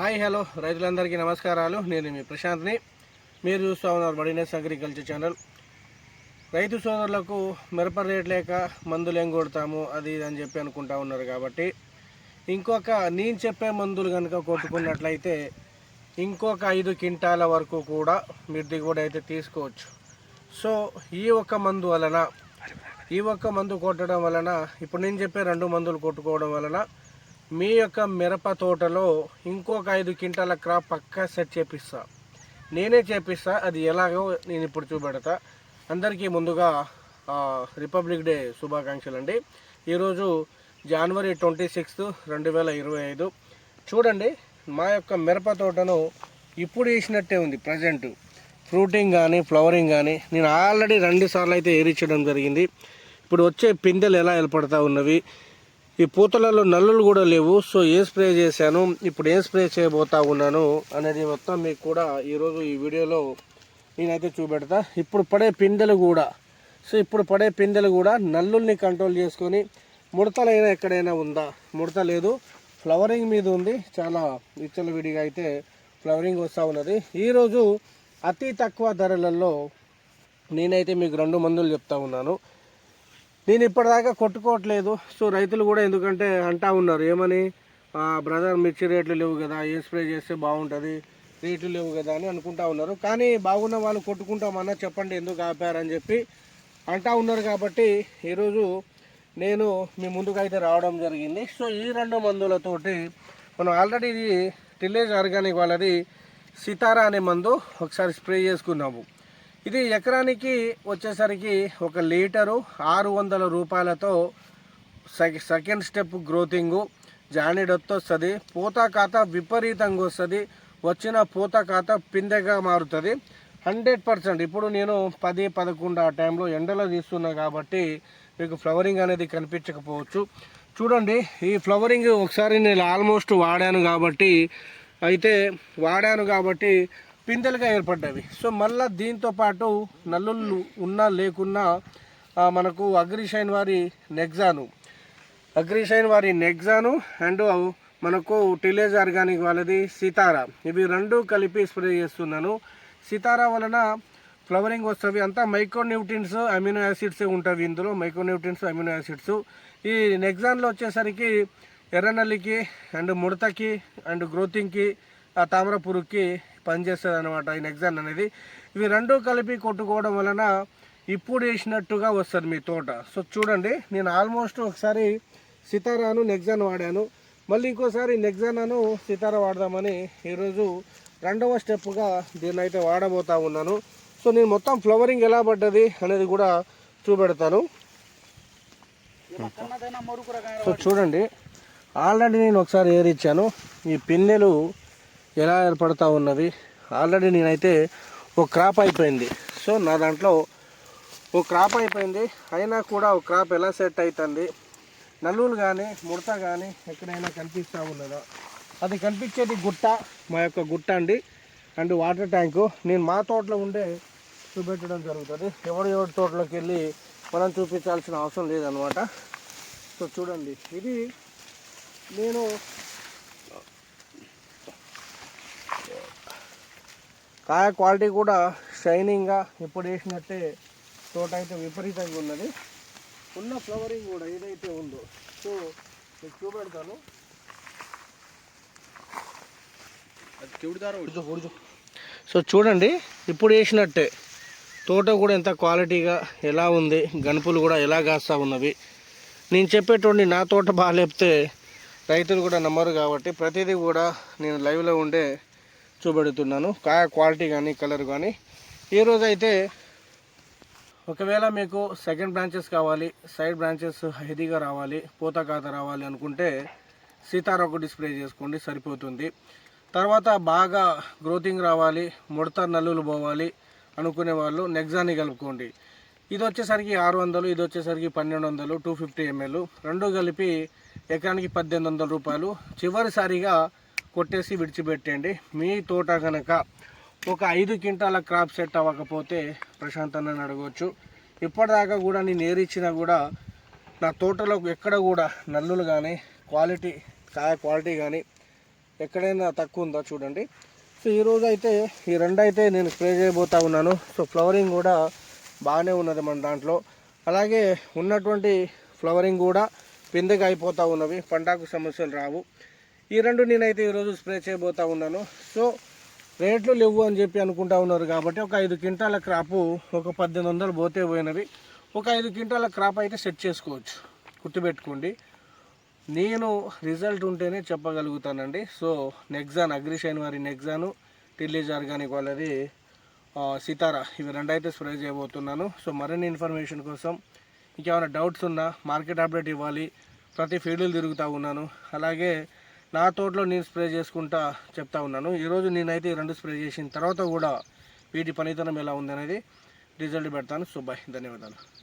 Hi hello. రైతులందరికీ నమస్కారాలు. నేను మీ ప్రశాంత్ని. మీరు చూస్తూ ఉన్నారు బడినెస్ అగ్రికల్చర్ ఛానల్. రైతు సోదరులకు మిరప రేట్ లేక మందులు ఏం కొడతాము అది ఇది అని చెప్పి అనుకుంటా ఉన్నారు కాబట్టి ఇంకొక నేను చెప్పే మందులు కనుక కొట్టుకున్నట్లయితే ఇంకొక ఐదు క్వింటాల వరకు కూడా మీరు దిగుబడి అయితే తీసుకోవచ్చు. సో ఈ ఒక్క మందు వలన ఈ ఒక్క మందు కొట్టడం వలన ఇప్పుడు నేను చెప్పే రెండు మందులు కొట్టుకోవడం వలన మీ యొక్క మిరప తోటలో ఇంకొక ఐదు క్వింటాల క్రాప్ పక్కా సెట్ చేపిస్తా. నేనే చేపిస్తా అది ఎలాగో నేను ఇప్పుడు చూపెడతా. అందరికీ ముందుగా రిపబ్లిక్ డే శుభాకాంక్షలు అండి ఈరోజు జనవరి ట్వంటీ సిక్స్త్ రెండు వేల ఇరవై ఐదు. చూడండి మా యొక్క మిరప తోటను ఇప్పుడు వేసినట్టే ఉంది ప్రజెంట్. ఫ్రూటింగ్ కానీ ఫ్లవరింగ్ కానీ నేను ఆల్రెడీ రెండు సార్లు అయితే ఏరిచ్చడం జరిగింది. ఇప్పుడు వచ్చే పిందెలు ఎలా ఏర్పడతా ఉన్నవి ఈ పూతలలో నల్లులు కూడా లేవు. సో ఏ స్ప్రే చేశాను? ఇప్పుడు ఏం స్ప్రే చేయబోతా ఉన్నాను అనేది మొత్తం మీకు కూడా ఈరోజు ఈ వీడియోలో నేనైతే చూపెడతా. ఇప్పుడు పడే పిందెలు కూడా సో ఇప్పుడు పడే పిందెలు కూడా నల్లుల్ని కంట్రోల్ చేసుకొని ముడతలైనా ఎక్కడైనా ఉందా? ముడత లేదు. ఫ్లవరింగ్ మీద ఉంది. చాలా ఇచ్చల విడిగా అయితే ఫ్లవరింగ్ వస్తూ ఉన్నది. ఈరోజు అతి తక్కువ ధరలలో నేనైతే మీకు రెండు మందులు చెప్తా ఉన్నాను. నేను ఇప్పటిదాకా కొట్టుకోవట్లేదు. సో రైతులు కూడా ఎందుకంటే అంటా ఉన్నారు ఏమని? బ్రదర్ మిర్చి రేట్లు లేవు కదా ఏ స్ప్రే చేస్తే బాగుంటుంది? రేట్లు లేవు కదా అని అనుకుంటా ఉన్నారు. కానీ బాగున్న వాళ్ళు కొట్టుకుంటామన్నా చెప్పండి ఎందుకు ఆపారని చెప్పి అంటా ఉన్నారు కాబట్టి ఈరోజు నేను మీ ముందుకు అయితే రావడం జరిగింది. సో ఈ రెండు మందులతోటి మనం ఆల్రెడీ ఇది టిల్లేజ్ ఆర్గానిక్ వాళ్ళది సితారా అనే మందు ఒకసారి స్ప్రే చేసుకున్నాము ఇది ఎకరానికి వచ్చేసరికి ఒక లీటరు ఆరు వందల రూపాయలతో సెకండ్ స్టెప్ గ్రోతింగు జానిడొత్తు వస్తుంది. పూత ఖాత విపరీతంగా వస్తుంది. వచ్చిన పూత ఖాత పిందెగా మారుతుంది. Hundred percent. ఇప్పుడు నేను పది పదకొండు ఆ టైంలో ఎండలో తీస్తున్నా కాబట్టి మీకు ఫ్లవరింగ్ అనేది కనిపించకపోవచ్చు. చూడండి ఈ ఫ్లవరింగ్ ఒకసారి నేను ఆల్మోస్ట్ వాడాను కాబట్టి అయితే వాడాను కాబట్టి పిందెలుగా ఏర్పడ్డవి. సో మళ్ళీ దీంతో పాటు నల్లుళ్ళు ఉన్నా లేకున్నా మనకు అగ్రిషైన్ వారి నెగ్జాను. అగ్రిషైన్ వారి నెగ్జాను అండ్ మనకు టిలేజ్ ఆర్గానిక్ వాళ్ళది సితారా. ఇవి రెండు కలిపి స్ప్రే చేస్తున్నాను. సితారా వలన ఫ్లవరింగ్ వస్తుంది అంతా మైక్రోన్యూట్రిన్స్ అమినో యాసిడ్స్ ఉంటాయి ఇందులో మైక్రోన్యూట్రిన్స్ అమినో యాసిడ్స్. ఈ నెగ్జాన్లో వచ్చేసరికి ఎర్రనల్లికి అండ్ ముడతకి అండ్ గ్రోతింగ్కి తామర పురుగుకి పనిచేస్తుంది అనమాట ఈ నెగ్జాన్ అనేది. ఇవి రెండు కలిపి కొట్టుకోవడం వలన ఇప్పుడు వేసినట్టుగా వస్తుంది మీ తోట. సో చూడండి నేను ఆల్మోస్ట్ ఒకసారి సితారాను నెగ్జాన్ వాడాను. మళ్ళీ ఇంకోసారి నెగ్జానాను సితారా వాడదామని ఈరోజు రెండవ స్టెప్గా దీన్ని అయితే వాడబోతా ఉన్నాను. సో నేను మొత్తం ఫ్లవరింగ్ ఎలా పడ్డది అనేది కూడా చూపెడతాను. సో చూడండి ఆల్రెడీ నేను ఒకసారి ఏరిచ్చాను. ఈ పిన్నెలు ఎలా ఏర్పడతా ఉన్నవి ఆల్రెడీ నేనైతే ఒక క్రాప్ అయిపోయింది. సో నా దాంట్లో ఒక క్రాప్ అయిపోయింది. అయినా కూడా ఒక క్రాప్ ఎలా సెట్ అవుతుంది నల్లులు కానీ ముడత కానీ ఎక్కడైనా కనిపిస్తూ ఉన్నదా? అది కనిపించేది గుట్ట మా యొక్క గుట్ట అండి. అండ్ వాటర్ ట్యాంకు నేను మా తోటలో ఉండే చూపెట్టడం జరుగుతుంది. ఎవడు ఎవరి తోటలోకి వెళ్ళి మనం చూపించాల్సిన అవసరం లేదనమాట సో చూడండి. ఇది నేను కాయ క్వాలిటీ కూడా షైనింగ్గా ఎప్పుడు వేసినట్టే తోట అయితే విపరీతంగా ఉన్నది. ఉన్న ఫ్లవరింగ్ కూడా ఏదైతే ఉందో. సో మీకు చూపెడతాను. సో చూడండి ఇప్పుడు వేసినట్టే. తోట కూడా ఎంత క్వాలిటీగా ఎలా ఉంది గనుపులు కూడా ఎలా కాస్తా ఉన్నవి. నేను చెప్పేటువంటి నా తోట బాగాలేపితే రైతులు కూడా నమ్మరు కాబట్టి ప్రతిదీ కూడా నేను లైవ్లో ఉండే చూపెడుతున్నాను. కాయ క్వాలిటీ కానీ కలర్ కానీ ఈరోజు అయితే ఒకవేళ మీకు సెకండ్ బ్రాంచెస్ కావాలి సైడ్ బ్రాంచెస్ హెదీగా రావాలి పూత ఖాత రావాలి అనుకుంటే సీతారా డిస్ప్లే చేసుకోండి సరిపోతుంది. తర్వాత బాగా గ్రోతింగ్ రావాలి ముడత నల్లులు పోవాలి అనుకునే వాళ్ళు నెగ్జాని కలుపుకోండి. ఇది వచ్చేసరికి ఆరు వందలు ఇది వచ్చేసరికి పన్నెండు వందలు టూ ఫిఫ్టీ ఎంఎల్ రెండు కలిపి ఎకరానికి పద్దెనిమిది వందల రూపాయలు. చివరిసారిగా కొట్టేసి విడిచిపెట్టండి. మీ తోట కనుక ఒక ఐదు క్వింటాల క్రాప్ సెట్ అవ్వకపోతే ప్రశాంత్ అన్నని అడగవచ్చు ఇప్పటిదాకా కూడా నేను ఏరిచ్చినా కూడా నా తోటలో ఎక్కడ కూడా నల్లులు కానీ క్వాలిటీ కాయ క్వాలిటీ కానీ ఎక్కడైనా తక్కువ ఉందా చూడండి. సో ఈరోజు అయితే ఈ రెండు అయితే నేను స్ప్రే చేయబోతా ఉన్నాను. సో ఫ్లవరింగ్ కూడా బాగానే ఉన్నది మన దాంట్లో. అలాగే ఉన్నటువంటి ఫ్లవరింగ్ కూడా పిందెగా అయిపోతూ ఉన్నవి. పంటాకు సమస్యలు రావు. ఈ రెండు నేనైతే ఈరోజు స్ప్రే చేయబోతా ఉన్నాను. సో రేట్లు లేవు అని చెప్పి అనుకుంటా ఉన్నారు కాబట్టి ఒక ఐదు క్వింటాల క్రాపు ఒక పద్దెనిమిది వందలు పోతే పోయినవి. ఒక ఐదు క్వింటాల క్రాప్ అయితే సెట్ చేసుకోవచ్చు. గుర్తుపెట్టుకోండి. నేను రిజల్ట్ ఉంటేనే చెప్పగలుగుతానండి. సో నెగ్జాన్ అగ్రిషైన్ వారి నెగ్జాను టిల్లీజ్ ఆర్గానిక్ వాళ్ళది సితారా ఇవి రెండు అయితే స్ప్రే చేయబోతున్నాను. సో మరిన్ని ఇన్ఫర్మేషన్ కోసం ఇంకేమైనా డౌట్స్ ఉన్నా మార్కెట్ అప్డేట్ ఇవ్వాలి. ప్రతి ఫీల్డ్లు తిరుగుతూ ఉన్నాను. అలాగే నా తోటలో నేను స్ప్రే చేసుకుంటా చెప్తా ఉన్నాను. ఈరోజు నేనైతే రెండు స్ప్రే చేసిన తర్వాత కూడా వీటి పనితనం ఎలా ఉందనేది రిజల్ట్ పెడతాను. So bye. ధన్యవాదాలు.